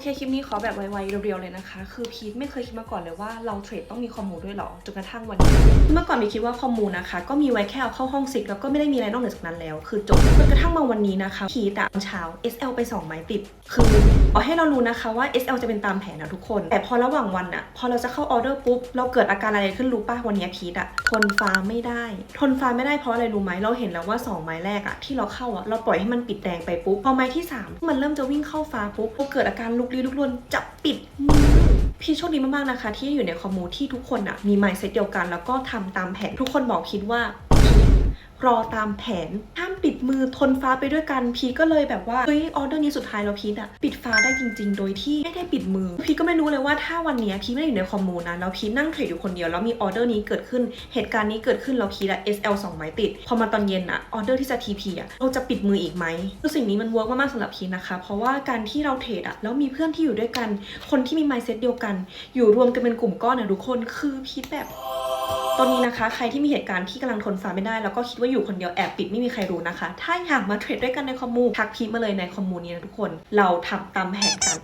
เคคลิปนี้ขอแบบไวๆเรียวๆเลยนะคะ คือพีทไม่เคยคิดมาก่อนเลยว่าเราเทรดต้องมีคอมมูด้วยหรอจนกระทั่งวันนี้เมื่อก่อนมีคิดว่าคอมมูนะคะ ก็มีไว้แค่เอาเข้าห้องซิกแล้วก็ไม่ได้มีอะไรนอกเหนือจากนั้นแล้ว คือจบจนกระทั่งมาวันนี้นะคะพีทอะตอนเช้า SL ไป2ไม้ติด คือเอาให้เรารู้นะคะว่า SL จะเป็นตามแผนนะทุกคน แต่พอระหว่างวันอะพอเราจะเข้าออเดอร์ปุ๊บเราเกิดอาการอะไรขึ้นรู้ป่ะวันนี้พีทอะทนฟ้าไม่ได้ ทนฟ้าไม่ได้เพราะอะไรรู้ไหมเราเห็นแล้วว่าสองไม้แรกอะที่เราเข้าอะเราปล่อยให้มันปิดแดงไปปุ๊บพอไม้ที่สามมันเริ่มจะวิ่งเข้าฟ้าปุ๊บเราเกิดอาการลุกลี้ลุกลนจับปิดมือพี่โชคดีมากๆนะคะ ที่อยู่ในคอมมูที่ทุกคนอะมีไมซ์เซตเดียวกัน แล้วก็ทำตามแผนทุกคนบอกคิดว่า รอตามแผนห้ามปิดมือทนฟ้าไปด้วยกัน พีก็เลยแบบว่าเฮ้ยออเดอร์นี้สุดท้ายแล้วพีทอะปิดฟ้าได้จริง ๆ โดยที่ไม่ได้ปิดมือ พีก็ไม่รู้เลยว่าถ้าวันนี้พีไม่ได้อยู่ในคอมมูนนะแล้วพีนั่งเทรดอยู่คนเดียวแล้วมีออเดอร์นี้เกิดขึ้นเหตุการณ์นี้เกิดขึ้นแล้วพีอะ SL 2ไม้ติด พอมาตอนเย็นอะออเดอร์ที่จะ TP อะเราจะปิดมืออีกไหมคือสิ่งนี้มันเวิร์กมากๆสำหรับพีนะคะ เพราะว่าการที่เราเทรดอะแล้วมีเพื่อนที่อยู่ด้วยกัน คนที่มี mindset เดียวกัน อยู่รวมกันเป็นกลุ่มก้อนอะทุกคนคือพีทแบบ ตอนนี้นะคะ ใครที่มีเหตุการณ์ที่กำลังทนฟังไม่ได้ แล้วก็คิดว่าอยู่คนเดียวแอบปิดไม่มีใครรู้นะคะ ถ้าอยากมาเทรดด้วยกันในคอมมูทักพีทมาเลยในคอมมูนี้นะทุกคน เราทำตามแผนกัน